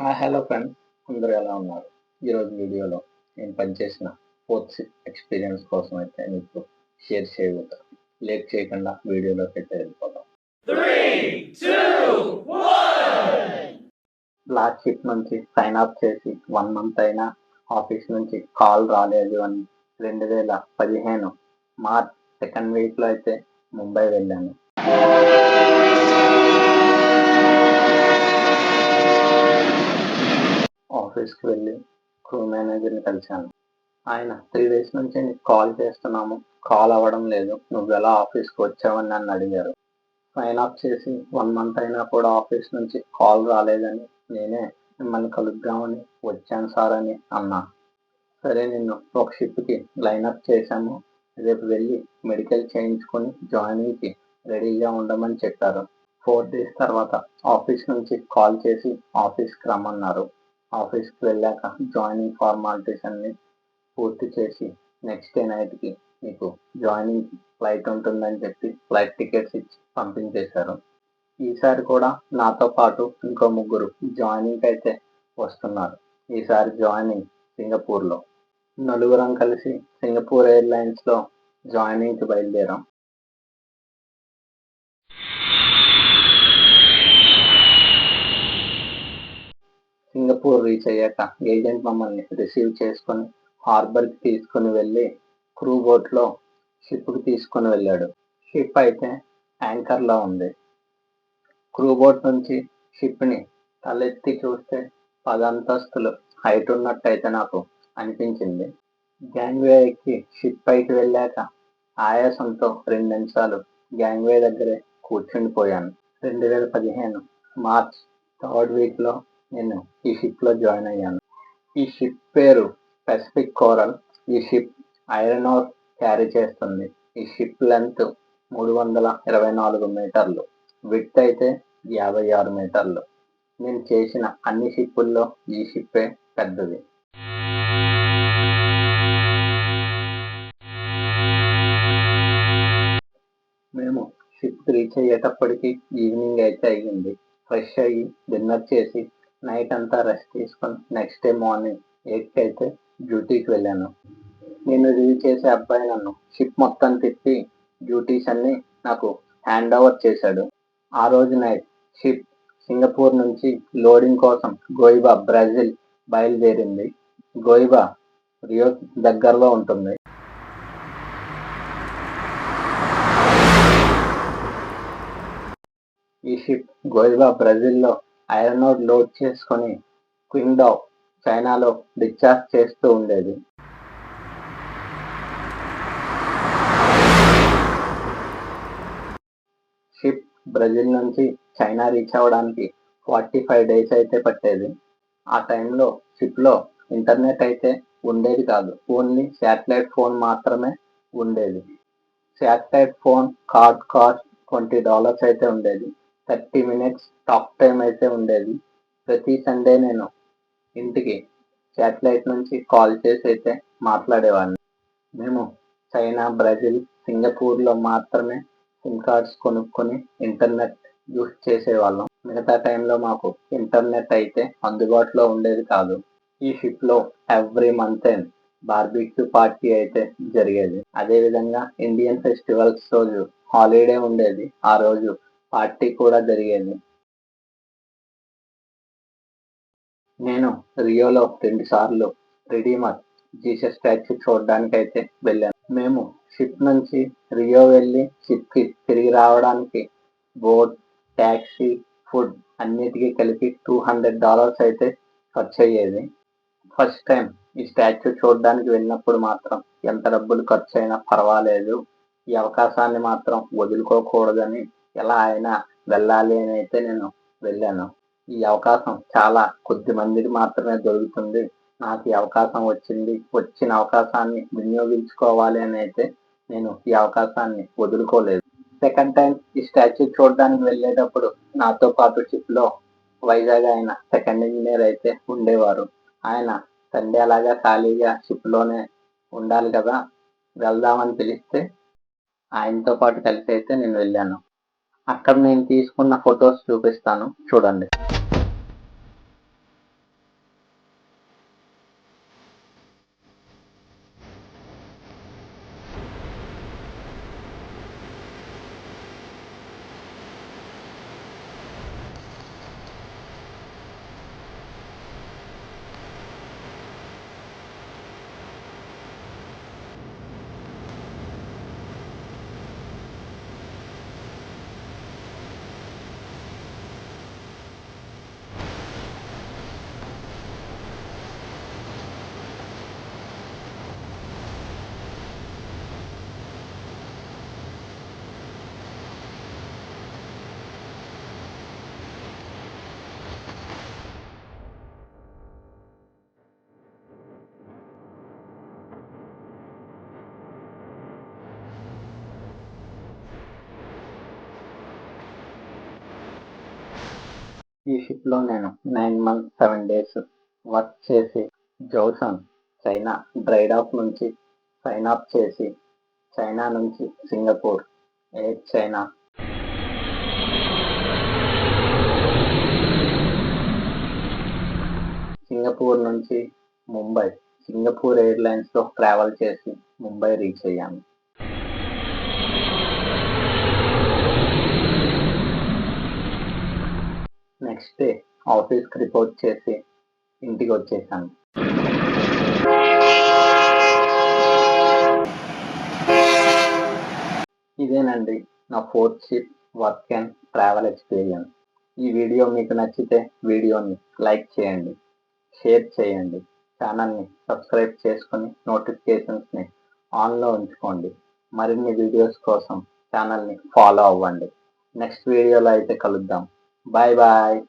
Hi hello friend అందరూ ఎలా ఉన్నారు? ఈరోజు వీడియోలో నేను పనిచేసిన ఫోర్త్ ఎక్స్పీరియన్స్ కోసం అయితే మీకు షేర్ చేయబోతాను లేట్ చేయకుండా వీడియోలోకి అయితే వెళ్ళిపోతాం లాస్ట్ షిప్ నుంచి సైన్ అప్ చేసి వన్ మంత్ అయినా ఆఫీస్ నుంచి కాల్ రాలేదు అని రెండు వేల పదిహేను మార్చ్ సెకండ్ వీక్లో అయితే ముంబై వెళ్ళాను. ఆఫీస్కి వెళ్ళి క్రూ మేనేజర్ని కలిశాను. ఆయన త్రీ డేస్ నుంచి నీకు కాల్ చేస్తున్నాము. కాల్ అవ్వడం లేదు. నువ్వు ఎలా ఆఫీస్కి వచ్చావని నన్ను అడిగారు. సైన్ అప్ చేసి వన్ మంత్ అయినా కూడా ఆఫీస్ నుంచి కాల్ రాలేదని నేనే మిమ్మల్ని కలుద్దామని వచ్చాను సార్ అని అన్నా. సరే నిన్ను ఒక షిప్కి లైన్అప్ చేశాము. రేపు వెళ్ళి మెడికల్ చేయించుకొని జాయినింగ్కి రెడీగా ఉండమని చెప్పారు. ఫోర్ డేస్ తర్వాత ఆఫీస్ నుంచి కాల్ చేసి ఆఫీస్కి రమ్మన్నారు. ఆఫీస్కి వెళ్ళాక జాయినింగ్ ఫార్మాలిటీస్ అన్ని పూర్తి చేసి నెక్స్ట్ డే నైట్కి మీకు జాయినింగ్ ఫ్లైట్ ఉంటుందని చెప్పి ఫ్లైట్ టికెట్స్ ఇచ్చి పంపించేశారు. ఈసారి కూడా నాతో పాటు ఇంకో ముగ్గురు జాయినింగ్ అయితే వస్తున్నారు. ఈసారి జాయినింగ్ సింగపూర్లో. నలుగురం కలిసి సింగపూర్ ఎయిర్లైన్స్లో జాయినింగ్కి బయలుదేరాం. సింగపూర్ రీచ్ అయ్యాక ఏజెంట్ మమ్మల్ని రిసీవ్ చేసుకొని హార్బర్కి తీసుకొని వెళ్ళి క్రూ బోట్లో షిప్కి తీసుకొని వెళ్ళాడు. షిప్ అయితే యాంకర్లో ఉంది. క్రూ బోట్ నుంచి షిప్ని తలెత్తి చూస్తే పదంతస్తులు హైట్ ఉన్నట్టయితే నాకు అనిపించింది. గ్యాంగ్వే ఎక్కి షిప్ పైకి వెళ్ళాక ఆయాసంతో రెండు నిమిషాలు గ్యాంగ్వే దగ్గరే కూర్చుండిపోయాను. రెండు వేల పదిహేను మార్చ్ థర్డ్ వీక్లో నేను ఈ షిప్లో జాయిన్ అయ్యాను. ఈ షిప్ పేరు పెసిఫిక్ కోరల్ ఈ షిప్ ఐరన్ ఓర్ క్యారీ చేస్తుంది. ఈ షిప్ లెంత్ మూడు వందల ఇరవై నాలుగు మీటర్లు. విత్ అయితే యాభై ఆరు మీటర్లు. నేను చేసిన అన్ని షిప్పుల్లో ఈ షిప్పే పెద్దది. మేము షిప్ రీచ్ అయ్యేటప్పటికి ఈవినింగ్ అయితే అయ్యింది. ఫ్రెష్ అయ్యి డిన్నర్ చేసి నైట్ అంతా రెస్ట్ తీసుకొని నెక్స్ట్ డే మార్నింగ్ ఎయిట్కి అయితే డ్యూటీకి వెళ్ళాను. నేను రీల్ చేసే అబ్బాయి నన్ను షిప్ మొత్తం తిప్పి డ్యూటీస్ అన్ని నాకు హ్యాండ్ ఓవర్ చేశాడు. ఆ రోజు నైట్ షిప్ సింగపూర్ నుంచి లోడింగ్ కోసం గోయిబా బ్రెజిల్ బయలుదేరింది. గోయిబా రియో దగ్గరలో ఉంటుంది. ఈ షిప్ గోయిబా బ్రెజిల్లో ఐరన్ ఓర్ లోడ్ చేసుకొని క్వింగ్డో చైనాలో డిశ్చార్జ్ చేస్తూ ఉండేది. షిప్ బ్రెజిల్ నుంచి చైనా రీచ్ అవ్వడానికి ఫార్టీ ఫైవ్ డేస్ అయితే పట్టేది. ఆ టైంలో షిప్లో ఇంటర్నెట్ అయితే ఉండేది కాదు. ఓన్లీ శాటిలైట్ ఫోన్ మాత్రమే ఉండేది. Satellite phone card cost twenty dollars అయితే ఉండేది. థర్టీ మినిట్స్ టాక్ టైం అయితే ఉండేది. ప్రతి సండే నేను ఇంటికి శాటిలైట్ నుంచి కాల్ చేసి అయితే మాట్లాడేవాడిని. మేము చైనా బ్రెజిల్ సింగపూర్లో మాత్రమే సిమ్ కార్డ్స్ కొనుక్కొని ఇంటర్నెట్ యూస్ చేసేవాళ్ళం. మిగతా టైంలో మాకు ఇంటర్నెట్ అయితే అందుబాటులో ఉండేది కాదు. ఈ షిప్లో every month end barbecue party అయితే జరిగేది. అదేవిధంగా ఇండియన్ ఫెస్టివల్స్ రోజు హాలిడే ఉండేది. ఆ రోజు పార్టీ కూడా జరిగేది. నేను రియోలో రెండు సార్లు రెడీమర్ జీసస్ స్టాచ్యూ చూడడానికి అయితే వెళ్ళాను. మేము షిప్ నుంచి రియో వెళ్ళి షిప్కి తిరిగి రావడానికి బోట్ ట్యాక్సీ ఫుడ్ అన్నిటికీ కలిపి టూ హండ్రెడ్ డాలర్స్ అయితే ఖర్చు అయ్యేది ఫస్ట్ టైం ఈ స్టాచ్యూ చూడడానికి వెళ్ళినప్పుడు మాత్రం ఎంత డబ్బులు ఖర్చు అయినా పర్వాలేదు. ఈ అవకాశాన్ని మాత్రం వదులుకోకూడదని ఎలా అయినా వెళ్ళాలి అని అయితే నేను వెళ్ళాను. ఈ అవకాశం చాలా కొద్ది మందికి మాత్రమే దొరుకుతుంది. నాకు ఈ అవకాశం వచ్చింది. వచ్చిన అవకాశాన్ని వినియోగించుకోవాలి అని అయితే నేను ఈ అవకాశాన్ని వదులుకోలేదు. సెకండ్ టైం ఈ స్టాచ్యూ చూడడానికి వెళ్ళేటప్పుడు నాతో పాటు షిప్లో వైజాగ్ ఆయన సెకండ్ ఇంజనీర్ అయితే ఉండేవారు. ఆయన సండే అలాగా ఖాళీగా షిప్లోనే ఉండాలి కదా వెళ్దామని పిలిస్తే ఆయనతో పాటు కలిసి అయితే నేను వెళ్ళాను. అక్కడ నేను తీసుకున్న ఫొటోస్ చూపిస్తాను. చూడండి. ఈ షిప్లో నేను nine months seven days work చేసి జోసన్ చైనా డ్రైడ్ ఆఫ్ నుంచి సైన్ ఆఫ్ చేసి చైనా నుంచి సింగపూర్ ఎయిర్ చైనా. సింగపూర్ నుంచి ముంబై సింగపూర్ ఎయిర్లైన్స్లో ట్రావెల్ చేసి ముంబై రీచ్ అయ్యాను. నెక్స్ట్ డే ఆఫీస్కి రిపోర్ట్ చేసి ఇంటికి వచ్చేసాను. ఇదేనండి నా fourth ship work and travel experience. ఈ వీడియో మీకు నచ్చితే వీడియోని లైక్ చేయండి షేర్ చేయండి ఛానల్ని సబ్స్క్రైబ్ చేసుకొని నోటిఫికేషన్స్ని ఆన్లో ఉంచుకోండి. మరిన్ని వీడియోస్ కోసం ఛానల్ని ఫాలో అవ్వండి. నెక్స్ట్ వీడియోలో అయితే కలుద్దాం. Bye bye.